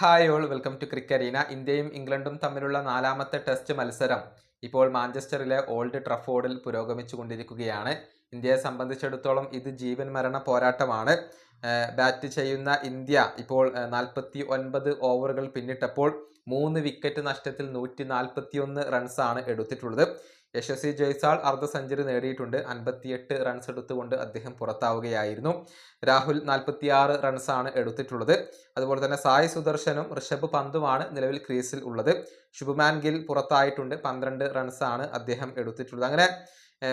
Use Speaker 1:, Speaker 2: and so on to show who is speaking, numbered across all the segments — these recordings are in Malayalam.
Speaker 1: ഹായ് ഓൾ വെൽക്കം ടു ക്രിക്കറീന ഇന്ത്യയും ഇംഗ്ലണ്ടും തമ്മിലുള്ള നാലാമത്തെ ടെസ്റ്റ് മത്സരം. ഇപ്പോൾ മാഞ്ചസ്റ്ററിലെ ഓൾഡ് ട്രഫോർഡിൽ പുരോഗമിച്ചു കൊണ്ടിരിക്കുകയാണ് ഇന്ത്യയെ സംബന്ധിച്ചിടത്തോളം ഇത് ജീവൻ മരണ പോരാട്ടമാണ്. ബാറ്റ് ചെയ്യുന്ന ഇന്ത്യ ഇപ്പോൾ നാൽപ്പത്തി ഒൻപത് ഓവറുകൾ പിന്നിട്ടപ്പോൾ മൂന്ന് വിക്കറ്റ് നഷ്ടത്തിൽ നൂറ്റി നാൽപ്പത്തി ഒന്ന് റൺസാണ് എടുത്തിട്ടുള്ളത്. യശസ്വി ജയ്സാൾ അർദ്ധ സെഞ്ചുറി നേടിയിട്ടുണ്ട്. അൻപത്തിയെട്ട് റൺസ് എടുത്തുകൊണ്ട് അദ്ദേഹം പുറത്താവുകയായിരുന്നു. രാഹുൽ നാൽപ്പത്തിയാറ് റൺസാണ് എടുത്തിട്ടുള്ളത്. അതുപോലെ തന്നെ സായ് സുദർശനും ഋഷഭ് പന്തുമാണ് നിലവിൽ ക്രീസിൽ ഉള്ളത്. ശുഭമാൻ ഗിൽ പുറത്തായിട്ടുണ്ട്. പന്ത്രണ്ട് റൺസാണ് അദ്ദേഹം എടുത്തിട്ടുള്ളത്. അങ്ങനെ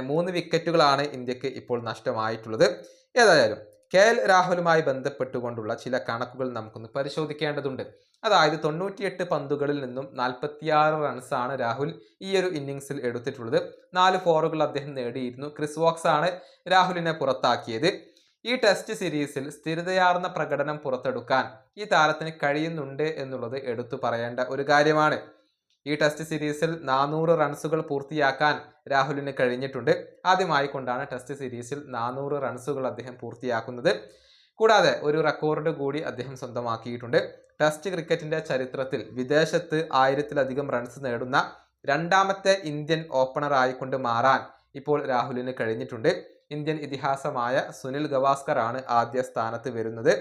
Speaker 1: മൂന്ന് വിക്കറ്റുകളാണ് ഇന്ത്യയ്ക്ക് ഇപ്പോൾ നഷ്ടമായിട്ടുള്ളത്. ഏതായാലും കെ എൽ രാഹുലുമായി ബന്ധപ്പെട്ടുകൊണ്ടുള്ള ചില കണക്കുകൾ നമുക്കൊന്ന് പരിശോധിക്കേണ്ടതുണ്ട്. അതായത് തൊണ്ണൂറ്റിയെട്ട് പന്തുകളിൽ നിന്നും നാൽപ്പത്തിയാറ് റൺസാണ് രാഹുൽ ഈ ഒരു ഇന്നിങ്സിൽ എടുത്തിട്ടുള്ളത്. നാല് ഫോറുകൾ അദ്ദേഹം നേടിയിരുന്നു. ക്രിസ് വോക്സ് ആണ് രാഹുലിനെ പുറത്താക്കിയത്. ഈ ടെസ്റ്റ് സീരീസിൽ സ്ഥിരതയാർന്ന പ്രകടനം പുറത്തെടുക്കാൻ ഈ താരത്തിന് കഴിയുന്നുണ്ട് എന്നുള്ളത് എടുത്തു പറയേണ്ട ഒരു കാര്യമാണ്. ഈ ടെസ്റ്റ് സീരീസിൽ നാനൂറ് റൺസുകൾ പൂർത്തിയാക്കാൻ രാഹുലിന് കഴിഞ്ഞിട്ടുണ്ട്. ആദ്യമായി കൊണ്ടാണ് ടെസ്റ്റ് സീരീസിൽ നാനൂറ് റൺസുകൾ അദ്ദേഹം പൂർത്തിയാക്കുന്നത്. കൂടാതെ ഒരു റെക്കോർഡ് കൂടി അദ്ദേഹം സ്വന്തമാക്കിയിട്ടുണ്ട്. ടെസ്റ്റ് ക്രിക്കറ്റിന്റെ ചരിത്രത്തിൽ വിദേശത്ത് ആയിരത്തിലധികം റൺസ് നേടുന്ന രണ്ടാമത്തെ ഇന്ത്യൻ ഓപ്പണർ ആയിക്കൊണ്ട് മാറാൻ ഇപ്പോൾ രാഹുലിന് കഴിഞ്ഞിട്ടുണ്ട്. ഇന്ത്യൻ ഇതിഹാസമായ സുനിൽ ഗവാസ്കർ ആണ് ആദ്യ സ്ഥാനത്ത് വരുന്നത്.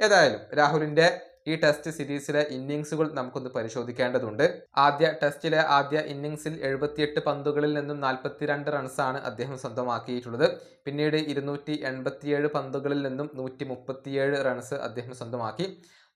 Speaker 1: ഏതായാലും രാഹുലിന്റെ ഈ ടെസ്റ്റ് സീരീസിലെ ഇന്നിങ്സുകൾ നമുക്കൊന്ന് പരിശോധിക്കേണ്ടതുണ്ട്. ആദ്യ ടെസ്റ്റിലെ ആദ്യ ഇന്നിങ്സിൽ എഴുപത്തിയെട്ട് പന്തുകളിൽ നിന്നും നാൽപ്പത്തിരണ്ട് റൺസാണ് അദ്ദേഹം സ്വന്തമാക്കിയിട്ടുള്ളത്. പിന്നീട് ഇരുന്നൂറ്റി എൺപത്തിയേഴ് പന്തുകളിൽ നിന്നും നൂറ്റി മുപ്പത്തിയേഴ് റൺസ് അദ്ദേഹം സ്വന്തമാക്കി.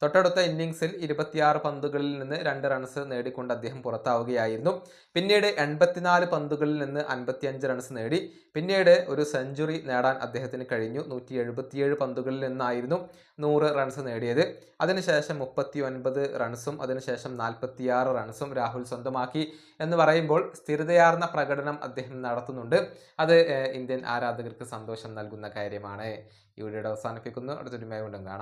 Speaker 1: തൊട്ടടുത്ത ഇന്നിങ്സിൽ ഇരുപത്തിയാറ് പന്തുകളിൽ നിന്ന് രണ്ട് റൺസ് നേടിക്കൊണ്ട് അദ്ദേഹം പുറത്താവുകയായിരുന്നു. പിന്നീട് എൺപത്തിനാല് പന്തുകളിൽ നിന്ന് അൻപത്തിയഞ്ച് റൺസ് നേടി. പിന്നീട് ഒരു സെഞ്ചുറി നേടാൻ അദ്ദേഹത്തിന് കഴിഞ്ഞു. നൂറ്റി എഴുപത്തിയേഴ് പന്തുകളിൽ നിന്നായിരുന്നു നൂറ് റൺസ് നേടിയത്. അതിനുശേഷം മുപ്പത്തി ഒൻപത് റൺസും അതിനുശേഷം നാൽപ്പത്തിയാറ് റൺസും രാഹുൽ സ്വന്തമാക്കി എന്ന് പറയുമ്പോൾ സ്ഥിരതയാർന്ന പ്രകടനം അദ്ദേഹം നടത്തുന്നുണ്ട്. അത് ഇന്ത്യൻ ആരാധകർക്ക് സന്തോഷം നൽകുന്ന കാര്യമാണ്. ഈ വീഡിയോയുടെ അവസാനിപ്പിക്കുന്നു. അടുത്തൊരു കൊണ്ടും കാണാം.